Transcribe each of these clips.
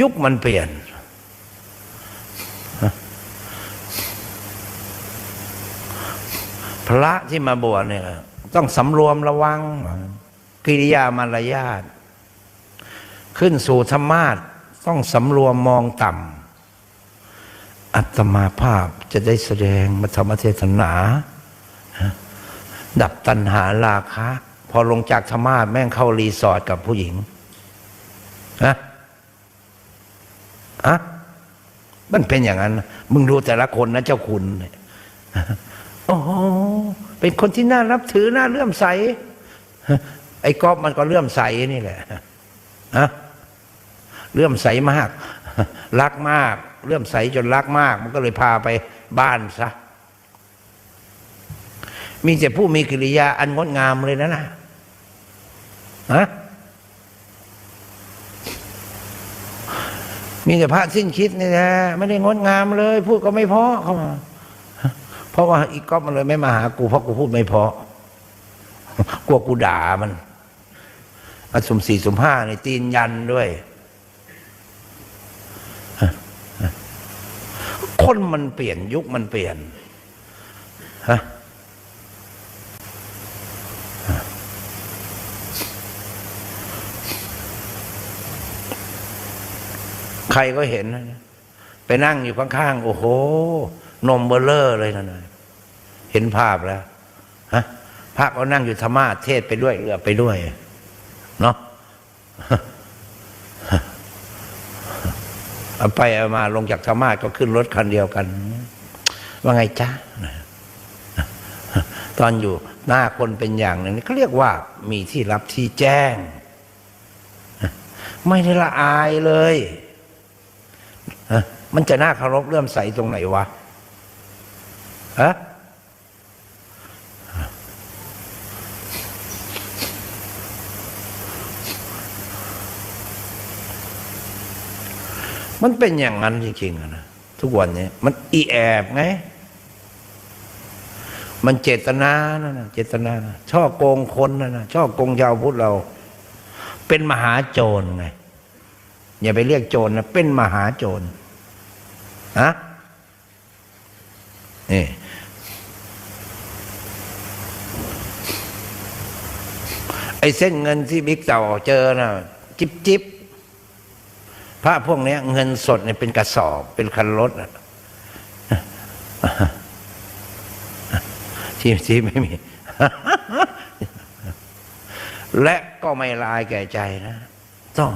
ยุคมันเปลี่ยน พระที่มาบวชเนี่ยต้องสำรวมระวัง กิริยามารยาทขึ้นสู่ธรรมาสต้องสำรวมมองต่ำอัตมาภาพจะได้แสดงมาธรรมเทศนา ดับตัณหาราคะ พอลงจากธรรมาแม่งเข้ารีสอร์ทกับผู้หญิงนะ อะมันเป็นอย่างนั้น มึงดูแต่ละคนนะเจ้าคุณเนี่ยโอ้เป็นคนที่น่ารับถือน่าเลื่อมใส ไอ้ก๊อฟมันก็เลื่อมใสนี่แหละอะเลื่อมใสมาก รักมาก เลื่อมใสจนรักมาก มันก็เลยพาไปบ้านซะ มีแต่ผู้มีกิริยาอันงดงามเลยนะนะฮะ มีแต่พระสิ้นคิดนี่นะไม่ได้งดงามเลย พูดก็ไม่เพราะเข้ามา เพราะว่าอีกก๊อฟมันเลยไม่มาหากูเพราะกูพูดไม่เพราะกลัวกูด่ามันอสมสี่สมห้าในตีนยันด้วย คนมันเปลี่ยนยุคมันเปลี่ยนฮะ ใครก็เห็นนะไปนั่งอยู่ข้างๆ โอ้โห นมเบลเลอร์เลยนะนะเห็นภาพแล้วฮะพระก็นั่งอยู่ธรรมาเทศไปด้วยเรือไปด้วย เนาะเอาไปเอามาลงจากธรรมาก็ขึ้นรถคันเดียวกัน ว่าไงจ๊ะตอนอยู่หน้าคนเป็นอย่างหนึ่งนี่เขาเรียกว่า มีที่รับที่แจ้ง ไม่ได้ละอายเลย มันจะน่าเคารพเลื่อมใสตรงไหนวะฮะมันเป็นอย่างนั้นจริงๆนะทุกวันนี้ มันอีแอบไง มันเจตนานะเจตนานะช่อโกงคนนะนะช่อโกงชาวพุทธเรา เป็นมหาโจรไง อย่าไปเรียกโจรนะเป็นมหาโจร ฮะนี่ไอ้เส้นเงินที่บิ๊กเต่าเจอนะจิบจิบพระพวกนี้เงินสดเนี่ยเป็นกระสอบ เป็นคันรถอะที่ที่ไม่มี และก็ไม่ลายแก่ใจนะ ต้อง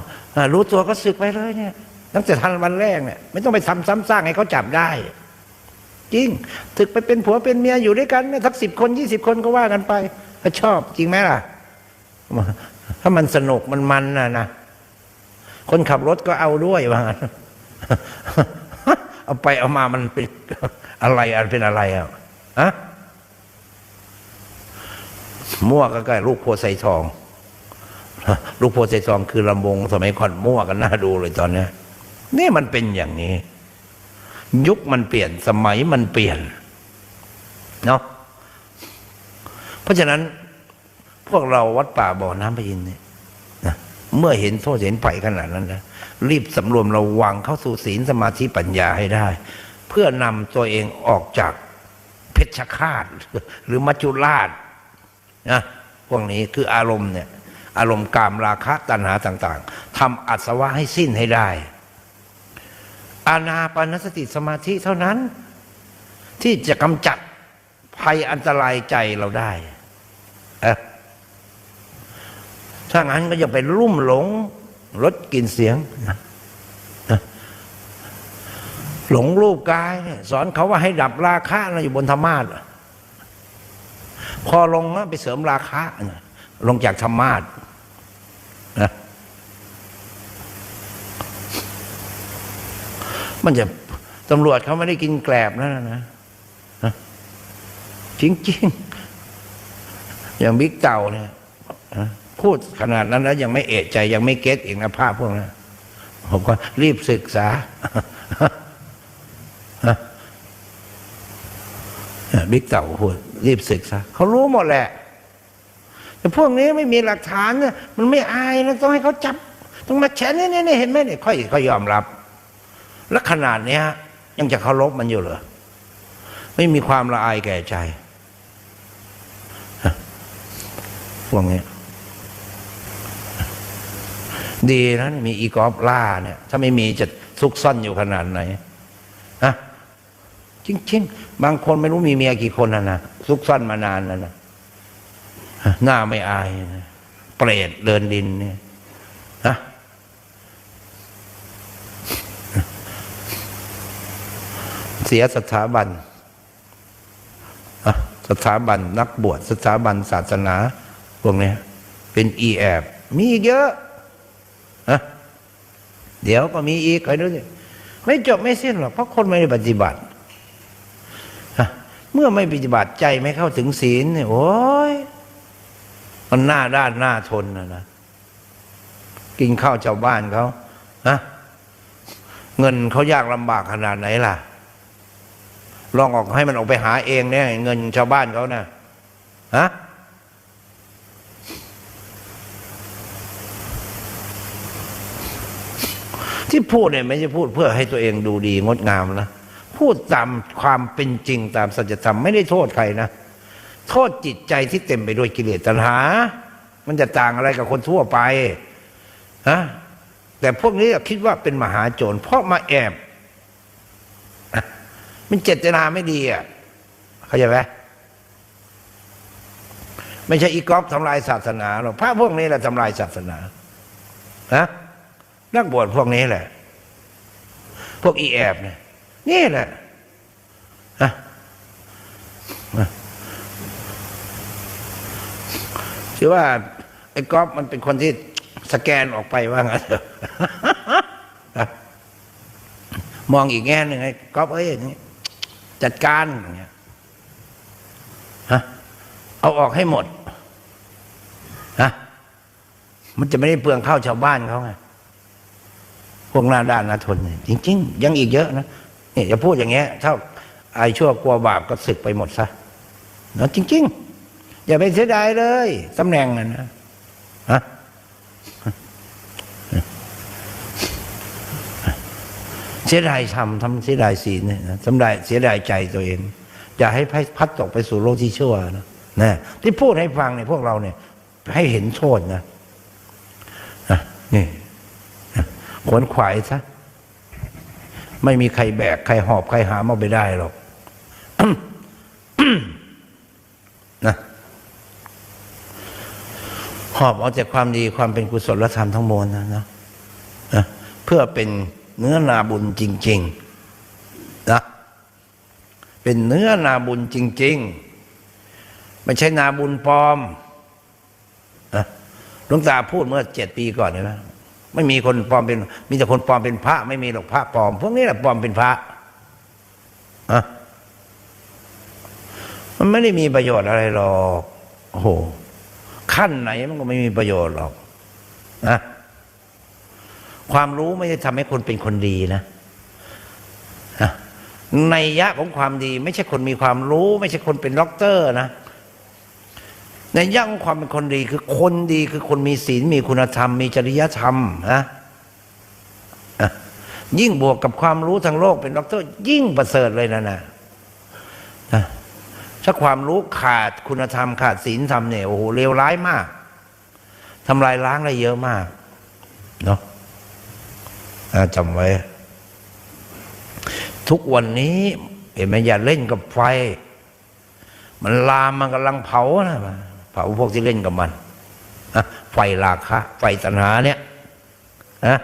รู้ตัวก็สึกไปเลยเนี่ย ตั้งแต่ทันวันแรกเนี่ยไม่ต้องไปทำซ้ำซากให้เขาจับได้ จริง ถึกไปเป็นผัวเป็นเมียอยู่ด้วยกันเนี่ยทักสิบคนยี่สิบคนก็ว่ากันไปถ้าชอบจริงไหมล่ะ ถ้ามันสนุกมันมันน่ะนะคนขับรถก็เอาด้วยว่างั้นเอาไปเอามามันเป็นอะไรอันเป็นอะไรอะฮะมั่วก็ใกล้ลูกโพไซทอง ลูกโพไซทองคือลำวงสมัยก่อนมั่วกันน่าดูเลยตอนเนี้ย นี่มันเป็นอย่างนี้ ยุคมันเปลี่ยนสมัยมันเปลี่ยนเนาะเพราะฉะนั้นพวกเราวัดป่าบ่อน้ำพระอินทร์เนี่ยนะเมื่อเห็นโทษเห็นภัยขนาดนั้นนะรีบสำรวมระวังเข้าสู่ศีลสมาธิปัญญาให้ได้ เพื่อนำตัวเองออกจากเพชฌฆาตหรือมัจจุราชนะพวกนี้คืออารมณ์เนี่ย อารมณ์กามราคะตัณหาต่าง ๆทำอัศวะให้สิ้นให้ได้ อานาปานสติสมาธิเท่านั้น ที่จะกำจัดภัยอันตรายใจเราได้เอะถ้างั้นก็จะไปลุ่มหลงลดกลิ่นเสียง หลงรูปกาย สอนเขาว่าให้ดับราคะนะอยู่บนธรรมาสพอลงนะไปเสริมราคะนะลงจากธรรมาสนะ มันจะตำรวจเขาไม่ได้กินแกลบนะนะนะจริงๆอย่างบิ๊กเต่าเนี่ยพูดขนาดนั้นแล้วยังไม่เอะใจ ยังไม่เก็ตอีกนะภาพพวกนั้นผมก็รีบศึกษาบิ๊กเต่าพูดรีบศึกษาเขารู้หมดแหละ แต่พวกนี้ไม่มีหลักฐานเนี่ยมันไม่อายนะต้องให้เขาจับ ต้องมาแฉนี่นี่นี่เห็นไหมเนี่ยค่อยค่อยยอมรับ แล้วขนาดเนี้ย ยังจะเคารพมันอยู่เหรอ ไม่มีความละอายแก่ใจพวกนี้ดีนะมีอีกอฟล่าเนี่ย ถ้าไม่มีจะซุกซ่อนอยู่ขนาดไหนฮะจริงๆ บางคนไม่รู้มีเมียกี่คนนะนะซุกซ่อนมานานแล้วนะฮะหน้าไม่อายนะเปรตเดินดินเนี่ยฮะ เสียสถาบันอะสถาบันนักบวชสถาบันศาสนาพวกเนี้ยเป็นอีแอบมีอีกเยอะฮะเดี๋ยวก็มีอีกใครรู้สิไม่จบไม่สิ้นหรอกเพราะคนไม่ได้ปฏิบัติเมื่อไม่ปฏิบัติใจไม่เข้าถึงศีลเนี่ยโอ้ยมันหน้าด้านหน้าทนนะนะกินข้าวชาวบ้านเขาฮะเงินเขายากลำบากขนาดไหนล่ะ ลองออกให้มันออกไปหาเองเนี่ย เงินชาวบ้านเขานะฮะที่พูดเนี่ยไม่ใช่พูดเพื่อให้ตัวเองดูดีงดงามนะพูดตามความเป็นจริงตามสัจธรรมไม่ได้โทษใครนะโทษจิตใจที่เต็มไปด้วยกิเลสตัณหา มันจะต่างอะไรกับคนทั่วไปฮะแต่พวกนี้คิดว่าเป็นมหาโจรเพราะมาแอบ มันเจตนาไม่ดีอะเข้าใจไหมไม่ใช่อีกอฟทำลายศาสนาหรอกพระพวกนี้แหละทำลายศาสนาฮะนักบวชพวกนี้แหละ พวกอีแอบเนี่ยนี่แหละฮะคือว่าไอ้ก๊อฟมันเป็นคนที่สแกนออกไปว่างั้นเถอะมองอีกแง่หนึ่งไอ้ก๊อฟเอ้ยอย่างนี้ จัดการอย่างเงี้ยฮะเอาออกให้หมดฮะมันจะไม่ได้เปลืองข้าวชาวบ้านเขาไงพวกหน้าด้านนาทนจริง ๆ ยังอีกเยอะนะเนี่ยจะพูดอย่างเงี้ยถ้าไอ้ชั่วกลัวบาปก็สึกไปหมดซะเนาะจริง ๆ อย่าไปเสียดายเลยตำแหน่งนั่นนะฮะ เสียดายทำทำเสียดายศีลเนี่ยนะทำได้เสียดายใจตัวเองอย่าให้พัดตกไปสู่โลกที่ชั่วนะนะที่พูดให้ฟังเนี่ยพวกเราเนี่ย ให้เห็นโทษนะนะนี่ขวนขวายซะไม่มีใครแบก ใครหอบ ใครหามเอาไปได้หรอกนะหอบเอาแต่ความดีความเป็นกุศลธรรมทั้งมวลนะนะนะเพื่อเป็น เนื้อนาบุญจริงๆนะเป็นเนื้อนาบุญจริง ๆ ไม่ใช่นาบุญปลอมนะหลวงตาพูดเมื่อเจ็ดปีก่อนเห็นไหมไม่มีคนปลอมเป็น มีแต่คนปลอมเป็นพระ ไม่มีหรอกพระปลอม พวกนี้แหละปลอมเป็นพระอะมันไม่ได้มีประโยชน์อะไรหรอกโอ้โหขั้นไหนมันก็ไม่มีประโยชน์หรอกนะ ความรู้ไม่ได้ทำให้คนเป็นคนดีนะในยะของความดี ไม่ใช่คนมีความรู้ ไม่ใช่คนเป็นด็อกเตอร์นะในย่างของความเป็นคนดีคือคนดีคือคนมีศีลมีคุณธรรม มีจริยธรรมนะอะยิ่งบวกกับความรู้ทางโลกเป็นด็อกเตอร์ ยิ่งประเสริฐเลยนะนะถ้าความรู้ขาดคุณธรรม ขาดศีลธรรมเนี่ยโอ้โหเลวร้ายมากทำลายล้างได้เยอะมากเนาะ จำไว้ ทุกวันนี้เห็นไหมอย่าเล่นกับไฟ มันลามมันกำลังเผานะเผาพวกที่เล่นกับมันไฟราคะไฟตัณหาเนี่ยนะ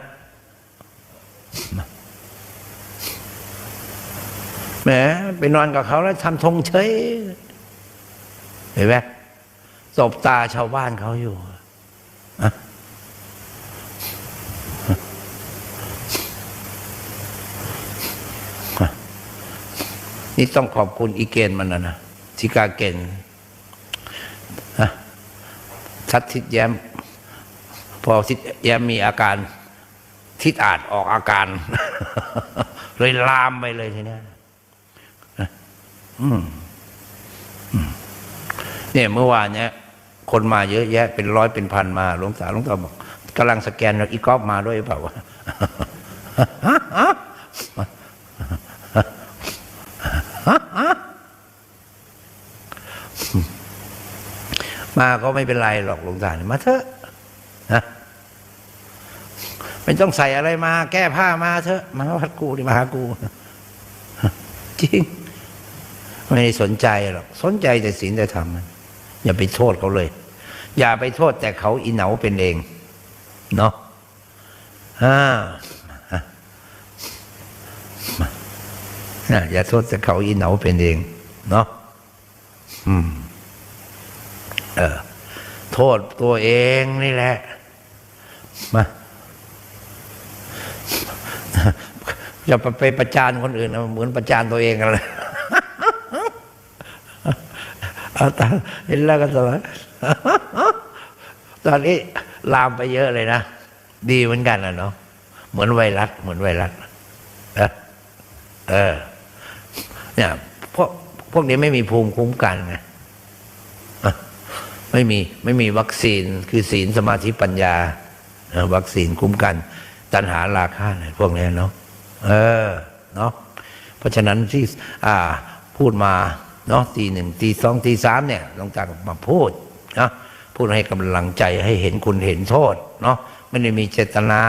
แหมไปนอนกับเขาแล้วทำทงเฉยเห็นไหมสบตาชาวบ้านเขาอยู่ นี่ต้องขอบคุณอีเกนมันนะนะทิกาเกนนะทัดทิดแย้ม พอทิดแย้มมีอาการ ทิดอาจออกอาการ เลยลามไปเลยทีเนี้ยนเนี่ยเมื่อวานเนี้ยคนมาเยอะแยะ เป็นร้อยเป็นพันมาหลวงตาหลวงตาบอกกำลังสแกนอีกอฟมาด้วยเปล่าวะ มาก็ไม่เป็นไรหรอกหลวงตามาเถอะนะไม่ต้องใส่อะไรมา แก้ผ้ามาเถอะมาวัดกูดิมาหากูจริงไม่ได้สนใจหรอกสนใจแต่ศีลแต่ธรรมอย่าไปโทษเขาเลย อย่าไปโทษแต่เขาอีเหนาเป็นเอง เนาะอ่าอะอย่าโทษแต่เขาอีเหนาเป็นเอง เนาะ อืม เออ โทษตัวเองนี่แหละ มาอย่าไปประจานคนอื่นเหมือนประจานตัวเองกันเลยเอาตาเห็นแล้วก็สบายตอนนี้ลามไปเยอะเลยนะ ดีเหมือนกันนะเนาะเหมือนไวรัสเหมือนไวรัสเออเนี่ยเพวก พวกนี้ไม่มีภูมิคุ้มกันไงไม่มีไม่มีวัคซีนคือศีลสมาธิปัญญาวัคซีนคุ้มกัน ตัณหาราคะพวกนี้เนาะเออเนาะเพราะฉะนั้นที่อ่าพูดมาเนาะตีหนึ่งตีสองตีสามเนี่ยหลวงตากมาพูดนะพูดให้กำลังใจให้เห็นคุณเห็นโทษเนาะไม่ได้มีเจตนา